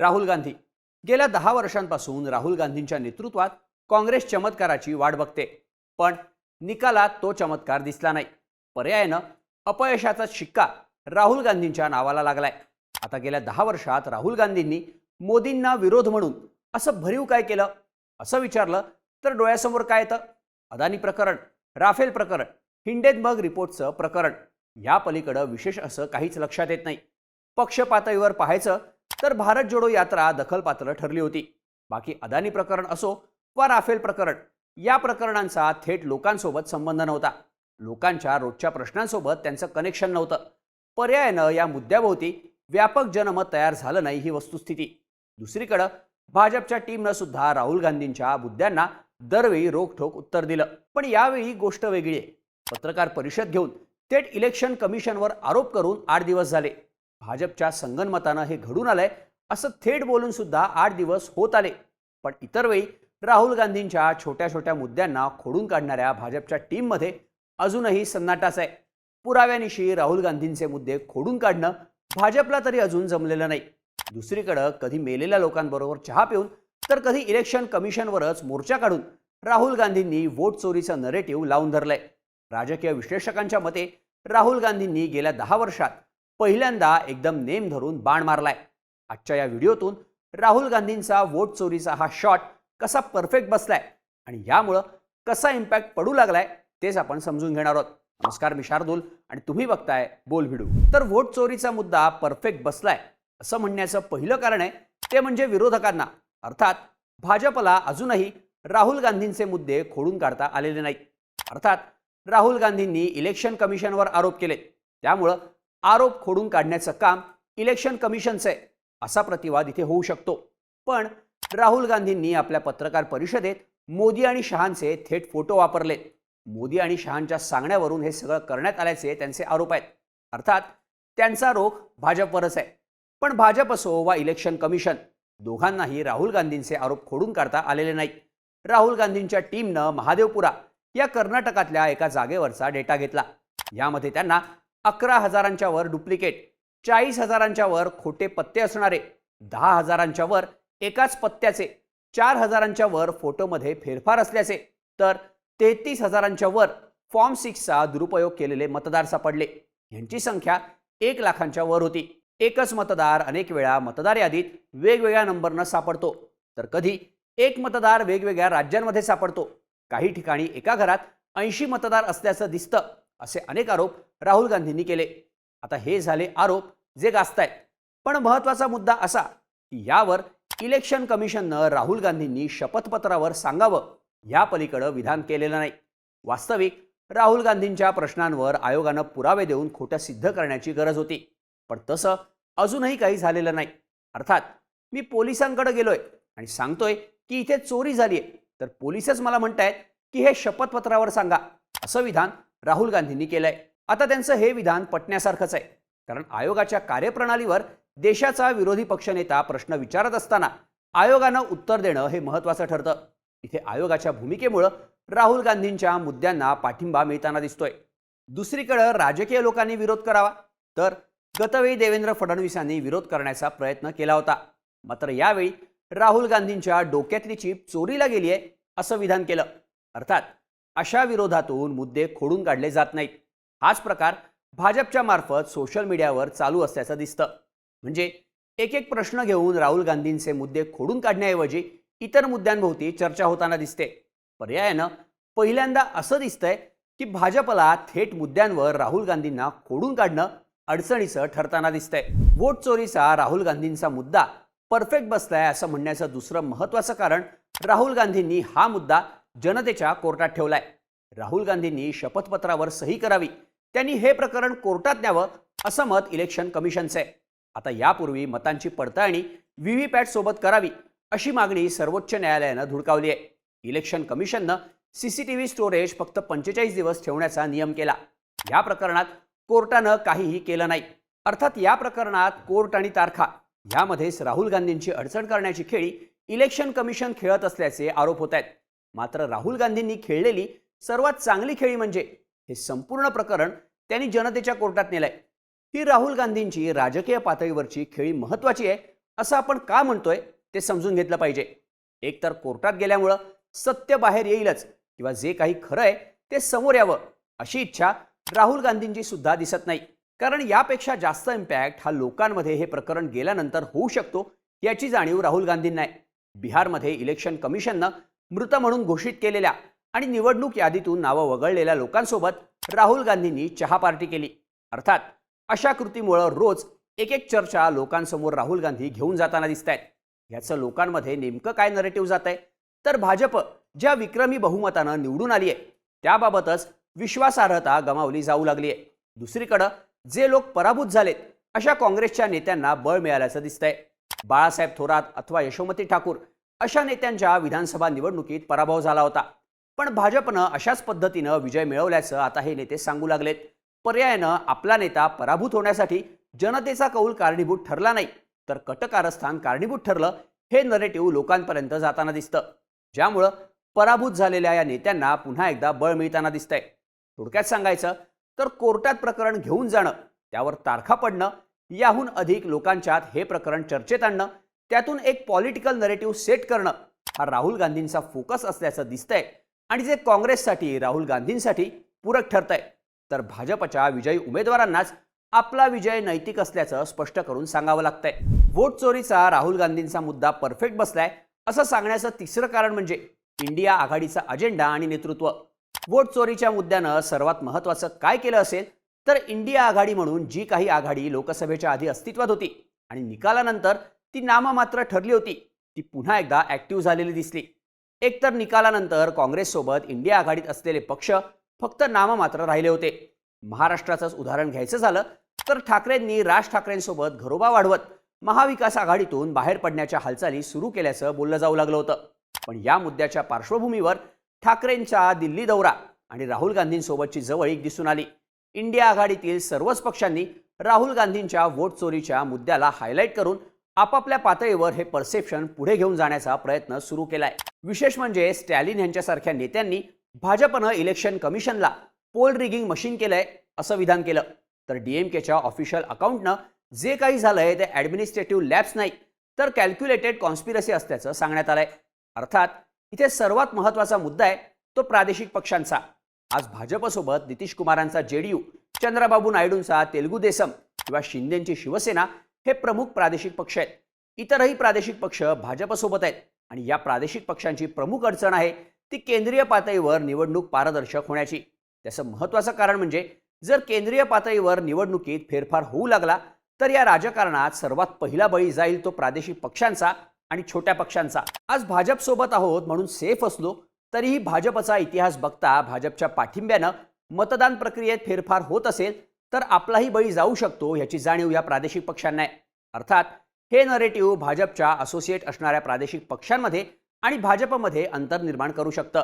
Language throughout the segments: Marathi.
राहुल गांधी. गेल्या दहा वर्षांपासून राहुल गांधींच्या नेतृत्वात काँग्रेस चमत्काराची वाट बघते. पण निकालात तो चमत्कार दिसला नाही. पर्यायानं अपयशाचा शिक्का राहुल गांधींच्या नावाला लागलाय. आता गेल्या दहा वर्षात राहुल गांधींनी मोदींना विरोध म्हणून असं भरीव काय केलं? असं विचारलं तर डोळ्यासमोर काय येतं? अदानी प्रकरण राफेल प्रकरण हिंडेनबर्ग रिपोर्टचं प्रकरण या पलीकडं विशेष असं काहीच लक्षात येत नाही. पक्ष पातळीवर पाहायचं तर भारत जोडो यात्रा दखलपात्र ठरली होती. बाकी अदानी प्रकरण असो वा राफेल प्रकरण या प्रकरणांचा थेट लोकांसोबत संबंध नव्हता. लोकांच्या रोजच्या प्रश्नांसोबत त्यांचं कनेक्शन नव्हतं. पर्यायानं या मुद्द्याभोवती व्यापक जनमत तयार झालं नाही ही वस्तुस्थिती. दुसरीकडं भाजपच्या टीमनं सुद्धा राहुल गांधींच्या मुद्द्यांना दरवेळी रोखठोक उत्तर दिलं. पण यावेळी गोष्ट वेगळी आहे. पत्रकार परिषद घेऊन थेट इलेक्शन कमिशनवर आरोप करून आठ दिवस झाले. भाजपच्या संगनमतानं हे घडून आलंय असं थेट बोलून सुद्धा आठ दिवस होत आले. पण इतर वेळी राहुल गांधींच्या छोट्या छोट्या मुद्द्यांना खोडून काढणाऱ्या भाजपच्या टीममध्ये अजूनही सन्नाटाच आहे. पुराव्यानिशी राहुल गांधींचे मुद्दे खोडून काढणं भाजपला तरी अजून जमलेलं नाही. दुसरीकडं कधी मेलेल्या लोकांबरोबर चहा पिऊन तर कधी इलेक्शन कमिशनवरच मोर्चा काढून राहुल गांधींनी वोट चोरीचं नरेटिव्ह लावून धरलंय. राजकीय विश्लेषकांच्या मते राहुल गांधींनी गेल्या दहा वर्षात पहिल्यांदा एकदम नेम धरून बाण मारलाय. आजच्या या व्हिडिओतून राहुल गांधींचा वोट चोरीचा हा शॉट कसा परफेक्ट बसलाय आणि यामुळं कसा इम्पॅक्ट पडू लागलाय तेच आपण समजून घेणार आहोत. नमस्कार मी शार्दूल आणि तुम्ही बघताय बोल भिडू. तर वोट चोरीचा मुद्दा परफेक्ट बसलाय असं म्हणण्याचं पहिलं कारण आहे ते म्हणजे विरोधकांना. अर्थात भाजपला अजूनही राहुल गांधींचे मुद्दे खोडून काढता आलेले नाहीत अर्थात राहुल गांधींनी इलेक्शन कमिशनवर आरोप केले त्यामुळं आरोप खोडून काढण्याचं काम इलेक्शन कमिशनचं आहे असा प्रतिवाद इथे होऊ शकतो. पण राहुल गांधींनी आपल्या पत्रकार परिषदेत मोदी आणि शहांचे थेट फोटो वापरले. मोदी आणि शहांच्या सांगण्यावरून हे सगळं करण्यात आल्याचे त्यांचे आरोप आहेत. अर्थात त्यांचा रोख भाजपवरच आहे. पण भाजप असो वा इलेक्शन कमिशन दोघांनाही राहुल गांधींचे आरोप खोडून काढता आलेले नाहीत राहुल गांधींच्या टीमनं महादेवपुरा या कर्नाटकातल्या एका जागेवरचा डेटा घेतला. यामध्ये त्यांना अकरा हजारांच्या वर डुप्लिकेट चाळीस हजारांच्या वर खोटे पत्ते असणारे दहा हजारांच्या वर एकाच पत्त्याचे चार हजारांच्या वर फोटोमध्ये फेरफार असल्याचे तर तेहतीस हजारांच्या वर फॉर्म सिक्सचा दुरुपयोग केलेले मतदार सापडले. यांची संख्या एक लाखांच्या वर होती. एकच मतदार अनेक वेळा मतदार यादीत वेगवेगळ्या नंबरनं सापडतो. तर कधी एक मतदार वेगवेगळ्या राज्यांमध्ये सापडतो. काही ठिकाणी एका घरात ऐंशी मतदार असल्याचं दिसतं असे अनेक आरोप राहुल गांधींनी केले. आता हे झाले आरोप जे गाजतायत. पण महत्त्वाचा मुद्दा असा की यावर इलेक्शन कमिशननं राहुल गांधींनी शपथपत्रावर सांगावं. या पलीकडं विधान केलेलं नाही. वास्तविक राहुल गांधींच्या प्रश्नांवर आयोगानं पुरावे देऊन खोटं सिद्ध करण्याची गरज होती. पण तसं अजूनही काही झालेलं नाही. अर्थात मी पोलिसांकडे गेलोय आणि सांगतोय की इथे चोरी झाली आहे तर पोलिसच मला म्हणतायत की हे शपथपत्रावर सांगा. असं विधान राहुल गांधींनी केलंय. आता त्यांचं हे विधान पटण्यासारखंच आहे. कारण आयोगाच्या कार्यप्रणालीवर देशाचा विरोधी पक्षनेता प्रश्न विचारत असताना आयोगानं उत्तर देणं हे महत्वाचं ठरतं. इथे आयोगाच्या भूमिकेमुळं राहुल गांधींच्या मुद्द्यांना पाठिंबा मिळताना दिसतोय. दुसरीकडं राजकीय लोकांनी विरोध करावा. तर गतवेळी देवेंद्र फडणवीसांनी विरोध करण्याचा प्रयत्न केला होता. मात्र यावेळी राहुल गांधींच्या डोक्यातली चीप चोरीला गेली आहे असं विधान केलं. अर्थात अशा विरोधातून मुद्दे खोडून काढले जात नाहीत. हाच प्रकार भाजपच्या मार्फत सोशल मीडियावर चालू असल्याचं दिसतं. म्हणजे एक एक प्रश्न घेऊन राहुल गांधींचे मुद्दे खोडून काढण्याऐवजी इतर मुद्द्यांभोवती चर्चा होताना दिसते. पर्यायानं पहिल्यांदा असं दिसतंय की भाजपला थेट मुद्द्यांवर राहुल गांधींना खोडून काढणं अडचणीचं ठरताना दिसतंय. वोट चोरीचा राहुल गांधींचा मुद्दा परफेक्ट बसलाय असं म्हणण्याचं दुसरं महत्वाचं कारण राहुल गांधींनी हा मुद्दा जनतेच्या कोर्टात ठेवलाय. राहुल गांधींनी शपथपत्रावर सही करावी. त्यांनी हे प्रकरण कोर्टात न्यावं असं मत इलेक्शन कमिशनचं आहे आता यापूर्वी मतांची पडताळणी व्हीव्हीपॅट सोबत करावी अशी मागणी सर्वोच्च न्यायालयानं धुडकावली आहे. इलेक्शन कमिशननं सीसीटीव्ही स्टोरेज फक्त पंचेचाळीस दिवस ठेवण्याचा नियम केला. या प्रकरणात कोर्टानं काहीही केलं नाही. अर्थात या प्रकरणात कोर्ट आणि तारखा यामध्येच राहुल गांधींची अडचण करण्याची खेळी इलेक्शन कमिशन खेळत असल्याचे आरोप होत आहेत. मात्र राहुल गांधींनी खेळलेली सर्वात चांगली खेळी म्हणजे हे संपूर्ण प्रकरण त्यांनी जनतेच्या कोर्टात नेलंय. ही राहुल गांधींची राजकीय पातळीवरची खेळी महत्वाची आहे असं आपण का म्हणतोय ते समजून घेतलं पाहिजे. एकतर कोर्टात गेल्यामुळं सत्य बाहेर येईलच किंवा जे काही खरं आहे ते समोर यावं अशी इच्छा राहुल गांधींची सुद्धा दिसत नाही. कारण यापेक्षा जास्त इम्पॅक्ट हा लोकांमध्ये हे प्रकरण गेल्यानंतर होऊ शकतो याची जाणीव राहुल गांधींना आहे. बिहारमध्ये इलेक्शन कमिशननं मृत म्हणून घोषित केलेल्या आणि निवडणूक यादीतून नावं वगळलेल्या लोकांसोबत राहुल गांधींनी चहा पार्टी केली. अर्थात अशा कृतीमुळं रोज एक एक चर्चा लोकांसमोर राहुल गांधी घेऊन जाताना दिसत आहेत ह्याचं लोकांमध्ये नेमकं काय नरेटिव्ह जात आहे तर भाजप ज्या विक्रमी बहुमतानं निवडून आली आहे त्याबाबतच विश्वासार्हता गमावली जाऊ लागली आहे दुसरीकडं जे लोक पराभूत झालेत अशा काँग्रेसच्या नेत्यांना बळ मिळाल्याचं दिसतंय. बाळासाहेब थोरात अथवा यशोमती ठाकूर अशा नेत्यांच्या विधानसभा निवडणुकीत पराभव झाला होता. पण भाजपनं अशाच पद्धतीनं विजय मिळवल्याचं आता हे नेते सांगू लागलेत. पर्यायानं आपला नेता पराभूत होण्यासाठी जनतेचा कौल कारणीभूत ठरला नाही तर कटकारस्थान कारणीभूत ठरलं हे नरेटिव्ह लोकांपर्यंत जाताना दिसतं. ज्यामुळं पराभूत झालेल्या या नेत्यांना पुन्हा एकदा बळ मिळताना दिसतंय. थोडक्यात सांगायचं तर कोर्टात प्रकरण घेऊन जाणं त्यावर तारखा पडणं याहून अधिक लोकांच्यात हे प्रकरण चर्चेत आणणं त्यातून एक पॉलिटिकल नरेटिव्ह सेट करणं हा राहुल गांधींचा फोकस असल्याचं दिसतंय. आणि जे काँग्रेससाठी राहुल गांधींसाठी पूरक ठरत आहे तर भाजपच्या विजयी उमेदवारांनाच आपला विजय नैतिक असल्याचं स्पष्ट करून सांगावं लागतंय. वोट चोरीचा राहुल गांधींचा मुद्दा परफेक्ट बसलाय असं सांगण्याचं तिसरं कारण म्हणजे इंडिया आघाडीचा अजेंडा आणि नेतृत्व. वोट चोरीच्या मुद्द्यानं सर्वात महत्त्वाचं काय केलं असेल तर इंडिया आघाडी म्हणून जी काही आघाडी लोकसभेच्या आधी अस्तित्वात होती आणि निकालानंतर ती नाममात्र ठरली होती ती पुन्हा एकदा ॲक्टिव्ह झालेली दिसली. एकतर निकालानंतर काँग्रेससोबत इंडिया आघाडीत असलेले पक्ष फक्त नाममात्र राहिले होते. महाराष्ट्राचंच उदाहरण घ्यायचं झालं तर ठाकरेंनी राज ठाकरेंसोबत घरोबा वाढवत महाविकास आघाडीतून बाहेर पडण्याच्या हालचाली सुरू केल्याचं बोललं जाऊ लागलं होतं. पण या मुद्द्याच्या पार्श्वभूमीवर ठाकरेंचा दिल्ली दौरा आणि राहुल गांधींसोबतची जवळीक दिसून आली. इंडिया आघाडीतील सर्वच पक्षांनी राहुल गांधींच्या वोट चोरीच्या मुद्द्याला हायलाईट करून आपापल्या पातळीवर हे परसेप्शन पुढे घेऊन जाण्याचा प्रयत्न सुरू केलाय. विशेष म्हणजे स्टॅलिन यांच्यासारख्या नेत्यांनी भाजपनं इलेक्शन कमिशनला पोल रिगिंग मशीन केलंय असं विधान केलं. तर डीएमकेच्या ऑफिशियल अकाउंटनं जे काही झालंय ते ॲडमिनिस्ट्रेटिव्ह लॅब्स नाही तर कॅल्क्युलेटेड कॉन्स्पिरसी असल्याचं सांगण्यात आलंय. अर्थात इथे सर्वात महत्त्वाचा मुद्दा आहे तो प्रादेशिक पक्षांचा. आज भाजपसोबत नितीश कुमारांचा जेडीयू चंद्रबाबू नायडूंचा तेलुगू देसम किंवा शिंदेची शिवसेना हे प्रमुख प्रादेशिक पक्ष आहेत. इतरही प्रादेशिक पक्ष भाजपसोबत आहेत. आणि या प्रादेशिक पक्षांची प्रमुख अडचण आहे ती केंद्रीय पातळीवर निवडणूक पारदर्शक होण्याची. त्याचं महत्त्वाचं कारण म्हणजे जर केंद्रीय पातळीवर निवडणुकीत फेरफार होऊ लागला तर या राजकारणात सर्वात पहिला बळी जाईल तो प्रादेशिक पक्षांचा आणि छोट्या पक्षांचा. आज भाजपसोबत आहोत म्हणून सेफ असलो तरीही भाजपचा इतिहास बघता भाजपच्या पाठिंब्यानं मतदान प्रक्रियेत फेरफार होत असेल तर आपलाही बळी जाऊ शकतो याची जाणीव या प्रादेशिक पक्षांना आहे. अर्थात हे नरेटिव्ह भाजपच्या असोसिएट असणाऱ्या प्रादेशिक पक्षांमध्ये आणि भाजपमध्ये अंतर निर्माण करू शकतं.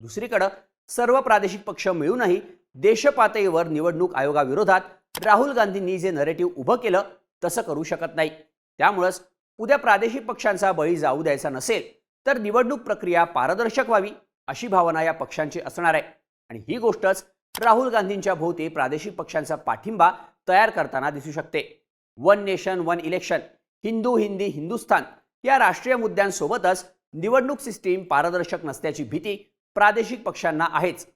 दुसरीकडं सर्व प्रादेशिक पक्ष मिळूनही देशपातळीवर निवडणूक आयोगाविरोधात राहुल गांधींनी जे नरेटिव्ह उभं केलं तसं करू शकत नाही. त्यामुळंच उद्या प्रादेशिक पक्षांचा बळी जाऊ द्यायचा नसेल तर निवडणूक प्रक्रिया पारदर्शक व्हावी अशी भावना या पक्षांची असणार आहे. आणि ही गोष्टच राहुल गांधींच्या भोवती प्रादेशिक पक्षांचा पाठिंबा तयार करताना दिसू शकते. One nation one election Hindu Hindi Hindustan या राष्ट्रीय मुद्द्यांसोबतच निवडणूक सिस्टीम पारदर्शक नसल्याची भीती प्रादेशिक पक्षांना आहेच.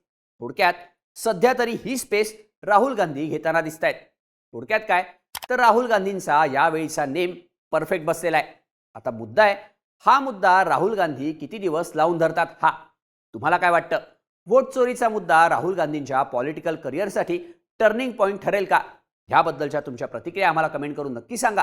थोडक्यात सध्या तरी ही स्पेस राहुल गांधी घेताना दिसत आहेत थोडक्यात काय? तर राहुल गांधींचा यावेळीचा नेम परफेक्ट बसलेला आहे. आता मुद्दा आहे हा मुद्दा राहुल गांधी किती दिवस लावून धरतात हा? तुम्हाला काय वाटतं? वोट चोरीचा मुद्दा राहुल गांधींच्या पॉलिटिकल करिअरसाठी टर्निंग पॉईंट ठरेल का? ह्याबद्दलच्या तुमच्या प्रतिक्रिया आम्हाला कमेंट करून नक्की सांगा.